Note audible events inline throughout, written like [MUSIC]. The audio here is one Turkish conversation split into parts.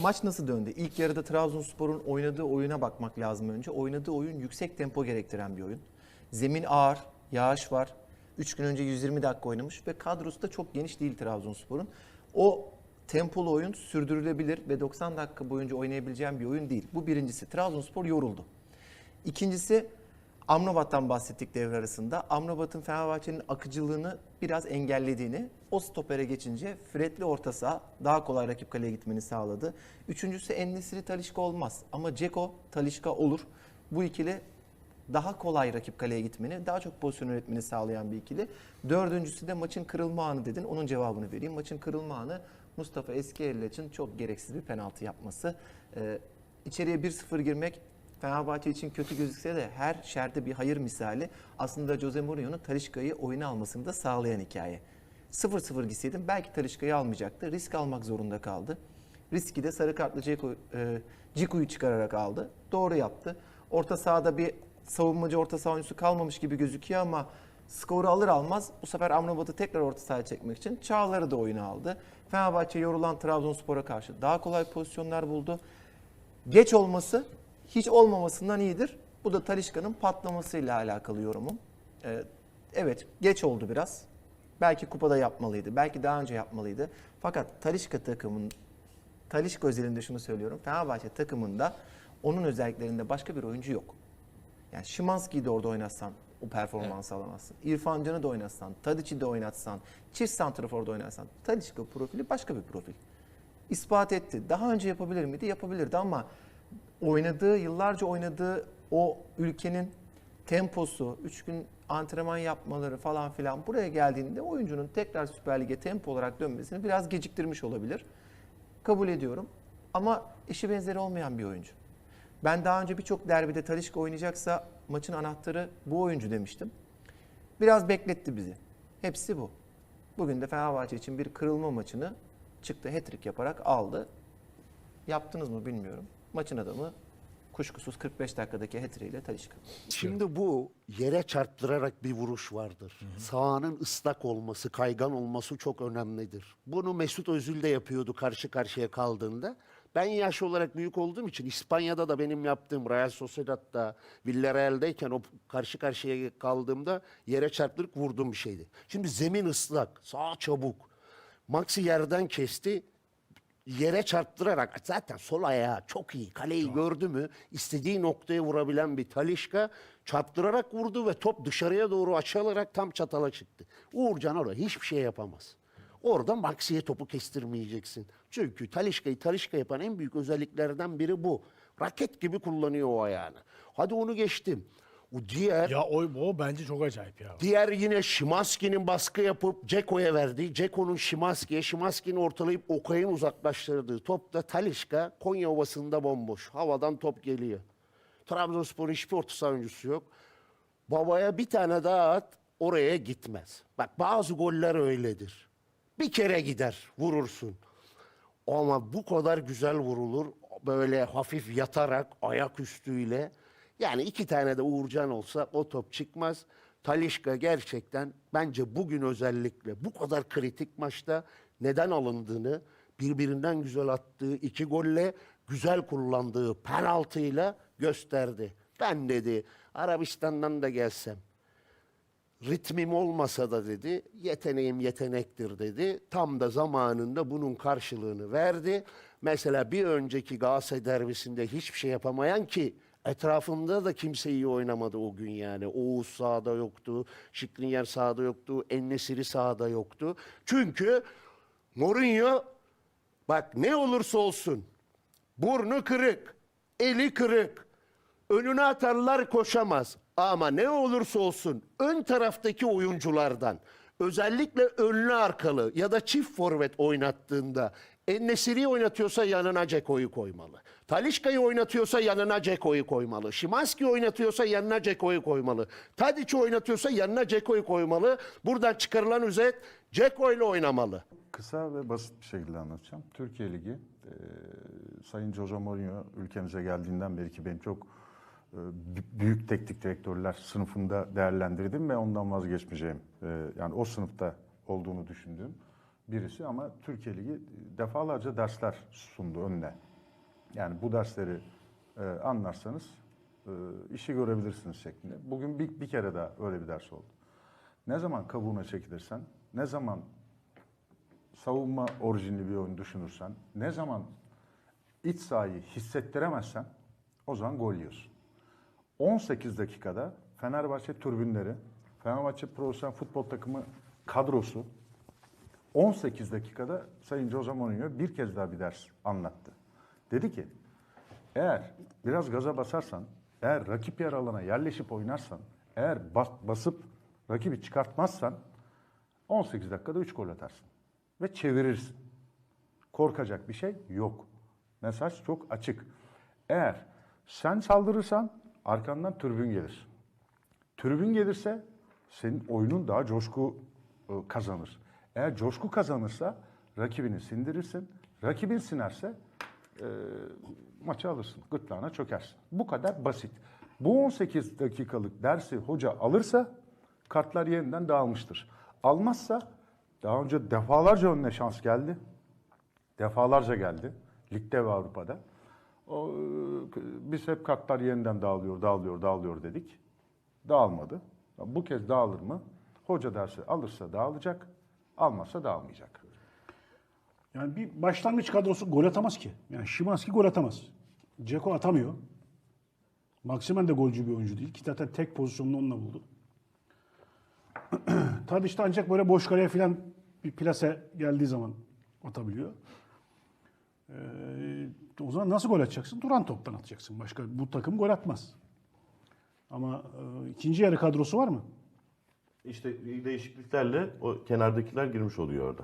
Maç nasıl döndü? İlk yarıda Trabzonspor'un oynadığı oyuna bakmak lazım önce. Oynadığı oyun yüksek tempo gerektiren bir oyun. Zemin ağır, yağış var. 3 gün önce 120 dakika oynamış ve kadrosu da çok geniş değil Trabzonspor'un. O tempolu oyun sürdürülebilir ve 90 dakika boyunca oynayabileceğim bir oyun değil. Bu birincisi. Trabzonspor yoruldu. İkincisi Amrabat'tan bahsettik devre arasında. Amrabat'ın Fenerbahçe'nin akıcılığını biraz engellediğini, o stopere geçince Fred'li orta saha daha kolay rakip kaleye gitmeni sağladı. Üçüncüsü Ennesiri Talişka olmaz ama Ceko Talişka olur. Bu ikili daha kolay rakip kaleye gitmeni, daha çok pozisyon üretmeni sağlayan bir ikili. Dördüncüsü de maçın kırılma anı dedin. Onun cevabını vereyim. Maçın kırılma anı Mustafa Eskiyerli için çok gereksiz bir penaltı yapması. Ee, içeriye 1-0 girmek Fenerbahçe için kötü gözükse de her şerde bir hayır misali aslında Jose Mourinho'nun Talişka'yı oyuna almasını da sağlayan hikaye. 0-0 gitseydim belki Talişka'yı almayacaktı. Risk almak zorunda kaldı. Riski de sarı kartlı Ceko, e, Ciku'yu çıkararak aldı. Doğru yaptı. Orta sahada bir savunmacı orta saha oyuncusu kalmamış gibi gözüküyor ama skoru alır almaz bu sefer Amrabat'ı tekrar orta sahaya çekmek için Çağlar'ı da oyuna aldı. Fenerbahçe yorulan Trabzonspor'a karşı daha kolay pozisyonlar buldu. Geç olması hiç olmamasından iyidir. Bu da Talişka'nın patlamasıyla alakalı yorumum. Ee, evet geç oldu biraz. Belki kupada yapmalıydı. Belki daha önce yapmalıydı. Fakat Talişka takımın Talişka özelinde şunu söylüyorum. Fenerbahçe takımında onun özelliklerinde başka bir oyuncu yok. Yani Şimanski'yi de orada oynatsan o performansı alamazsın. İrfan Can'ı da oynatsan, Tadic'i de oynatsan, çift santraforda oynatsan. Talişka profili başka bir profil. İspat etti. Daha önce yapabilir miydi? Yapabilirdi ama oynadığı, yıllarca oynadığı o ülkenin temposu, 3 gün antrenman yapmaları falan filan buraya geldiğinde oyuncunun tekrar Süper Lig'e tempo olarak dönmesini biraz geciktirmiş olabilir. Kabul ediyorum. Ama eşi benzeri olmayan bir oyuncu. Ben daha önce birçok derbide Talişka oynayacaksa maçın anahtarı bu oyuncu demiştim. Biraz bekletti bizi. Hepsi bu. Bugün de Fenerbahçe için bir kırılma maçını çıktı hat-trick yaparak aldı. Yaptınız mı bilmiyorum. Maçın adamı kuşkusuz 45 dakikadaki hat-trick ile Talişka. Şimdi bu yere çarptırarak bir vuruş vardır. Sahanın ıslak olması, kaygan olması çok önemlidir. Bunu Mesut Özil de yapıyordu karşı karşıya kaldığında. Ben yaş olarak büyük olduğum için İspanya'da da benim yaptığım Real Sociedad'da, Villarreal'deyken o karşı karşıya kaldığımda yere çarptırıp vurduğum bir şeydi. Şimdi zemin ıslak, sağ çabuk. Maxi yerden kesti, yere çarptırarak zaten sol ayağı çok iyi. Kaleyi gördü mü istediği noktaya vurabilen bir Talişka çarptırarak vurdu ve top dışarıya doğru açılarak tam çatala çıktı. Uğurcan orada hiçbir şey yapamaz. Orada Maxi'ye topu kestirmeyeceksin. Çünkü Talişka'yı Talişka yapan en büyük özelliklerden biri bu. Raket gibi kullanıyor o ayağını. Hadi onu geçtim. O diğer Ya o, o bence çok acayip ya. Diğer yine Şimanski'nin baskı yapıp Ceko'ya verdiği, Ceko'nun Şimanski'ye, Şimanski'nin ortalayıp Okay'ın uzaklaştırdığı topta Talişka Konya Ovası'nda bomboş. Havadan top geliyor. Trabzonspor'un hiçbir orta saha oyuncusu yok. Babaya bir tane daha at, oraya gitmez. Bak bazı goller öyledir. Bir kere gider, vurursun. Ama bu kadar güzel vurulur. Böyle hafif yatarak, ayak üstüyle. Yani iki tane de Uğurcan olsa o top çıkmaz. Talişka gerçekten bence bugün özellikle bu kadar kritik maçta neden alındığını, birbirinden güzel attığı iki golle güzel kullandığı penaltıyla gösterdi. Ben dedi Arabistan'dan da gelsem ritmim olmasa da dedi yeteneğim yetenektir dedi. Tam da zamanında bunun karşılığını verdi. Mesela bir önceki Galatasaray derbisinde hiçbir şey yapamayan ki etrafında da kimse iyi oynamadı o gün yani. Oğuz sahada yoktu, Şikrinyer sahada yoktu, Ennesiri sahada yoktu. Çünkü Mourinho bak ne olursa olsun burnu kırık, eli kırık, önüne atarlar koşamaz. Ama ne olursa olsun ön taraftaki oyunculardan özellikle önlü arkalı ya da çift forvet oynattığında Ennesiri'yi oynatıyorsa yanına Ceko'yu koymalı. Talişka'yı oynatıyorsa yanına Ceko'yu koymalı. Şimanski oynatıyorsa yanına Ceko'yu koymalı. Tadic'i oynatıyorsa yanına Ceko'yu koymalı. Buradan çıkarılan özet Ceko ile oynamalı. Kısa ve basit bir şekilde anlatacağım. Türkiye Ligi, e, Sayın Jose Mourinho ülkemize geldiğinden beri ki benim çok e, büyük teknik direktörler sınıfında değerlendirdim ve ondan vazgeçmeyeceğim. e, yani o sınıfta olduğunu düşündüğüm birisi ama Türkiye Ligi defalarca dersler sundu önüne. Yani bu dersleri e, anlarsanız e, işi görebilirsiniz şeklinde. Bugün bir, bir kere daha öyle bir ders oldu. Ne zaman kabuğuna çekilirsen, ne zaman savunma orijinli bir oyun düşünürsen, ne zaman iç sahayı hissettiremezsen o zaman gol yiyorsun. 18 dakikada Fenerbahçe türbünleri, Fenerbahçe profesyonel futbol takımı kadrosu 18 dakikada Sayın Jose Mourinho bir kez daha bir ders anlattı. Dedi ki eğer biraz gaza basarsan, eğer rakip yer alana yerleşip oynarsan, eğer bas- basıp rakibi çıkartmazsan 18 dakikada 3 gol atarsın ve çevirirsin. Korkacak bir şey yok. Mesaj çok açık. Eğer sen saldırırsan arkandan türbün gelir. Tribün gelirse senin oyunun daha coşku e, kazanır. Eğer coşku kazanırsa rakibini sindirirsin. Rakibin sinerse e, maçı alırsın. Gırtlağına çökersin. Bu kadar basit. Bu 18 dakikalık dersi hoca alırsa kartlar yeniden dağılmıştır. Almazsa daha önce defalarca önüne şans geldi. Defalarca geldi. Ligde ve Avrupa'da. O, e, biz hep kartlar yeniden dağılıyor, dağılıyor, dağılıyor dedik. Dağılmadı. Bu kez dağılır mı? Hoca dersi alırsa dağılacak, almazsa dağılmayacak. Yani bir başlangıç kadrosu gol atamaz ki. Yani Şimanski gol atamaz. Ceko atamıyor. Maksimen de golcü bir oyuncu değil ki zaten tek pozisyonunu onunla buldu. [CLEARS THROAT] Tadiç de ancak böyle boş kaleye falan bir plase geldiği zaman atabiliyor. Ee, o zaman nasıl gol atacaksın? Duran toptan atacaksın. Başka bu takım gol atmaz. Ama e, ikinci yarı kadrosu var mı? İşte değişikliklerle o kenardakiler girmiş oluyor orada.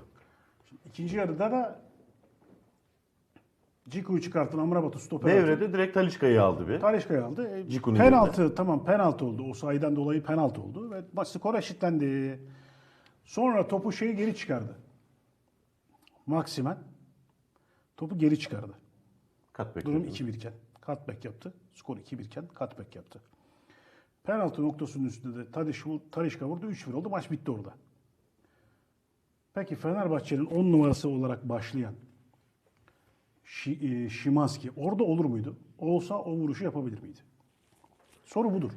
İkinci yarıda da Ciku'yu çıkarttın Amrabat'ı stoper. Devrede direkt Talişka'yı aldı bir. Talişka'yı aldı. E, Ciku'nun penaltı tamam penaltı oldu. O sayıdan dolayı penaltı oldu ve maç skor eşitlendi. Sonra topu şeyi geri çıkardı. Maksimen topu geri çıkardı. Kat Durum bekliyor. 2-1 iken cutback yaptı. Skor 2-1 iken cutback yaptı. Penaltı noktasının üstünde de Talişka vurdu. 3-1 oldu. Maç bitti orada. Peki Fenerbahçe'nin 10 numarası olarak başlayan Şi, e, Şimanski orada olur muydu? Olsa o vuruşu yapabilir miydi? Soru budur.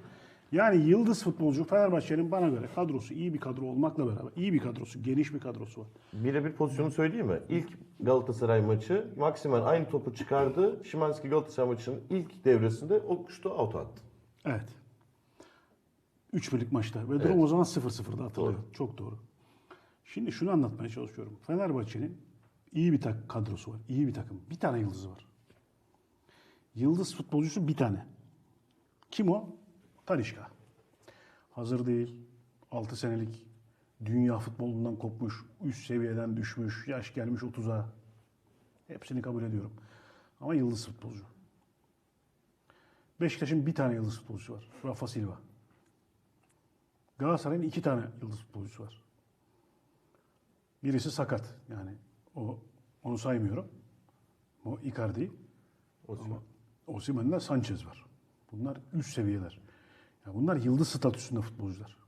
Yani yıldız futbolcu Fenerbahçe'nin bana göre kadrosu iyi bir kadro olmakla beraber iyi bir kadrosu, geniş bir kadrosu var. Birebir pozisyonu söyleyeyim mi? İlk Galatasaray maçı Maksimen aynı topu çıkardı. Şimanski Galatasaray maçının ilk devresinde o şutu out attı. Evet. 3 birlik maçta. Ve durum o zaman 0-0'da hatırlıyor. Çok doğru. Şimdi şunu anlatmaya çalışıyorum. Fenerbahçe'nin iyi bir tak kadrosu var. İyi bir takım. Bir tane yıldızı var. Yıldız futbolcusu bir tane. Kim o? Talişka. Hazır değil. 6 senelik dünya futbolundan kopmuş, üst seviyeden düşmüş, yaş gelmiş 30'a. Hepsini kabul ediyorum. Ama yıldız futbolcu. Beşiktaş'ın bir tane yıldız futbolcusu var. Rafa Silva. Galatasaray'ın iki tane yıldız futbolcusu var. Birisi sakat. Yani o onu saymıyorum. O Icardi. Ama Osimhen'le Sanchez var. Bunlar üst seviyeler. Ya bunlar yıldız statüsünde futbolcular.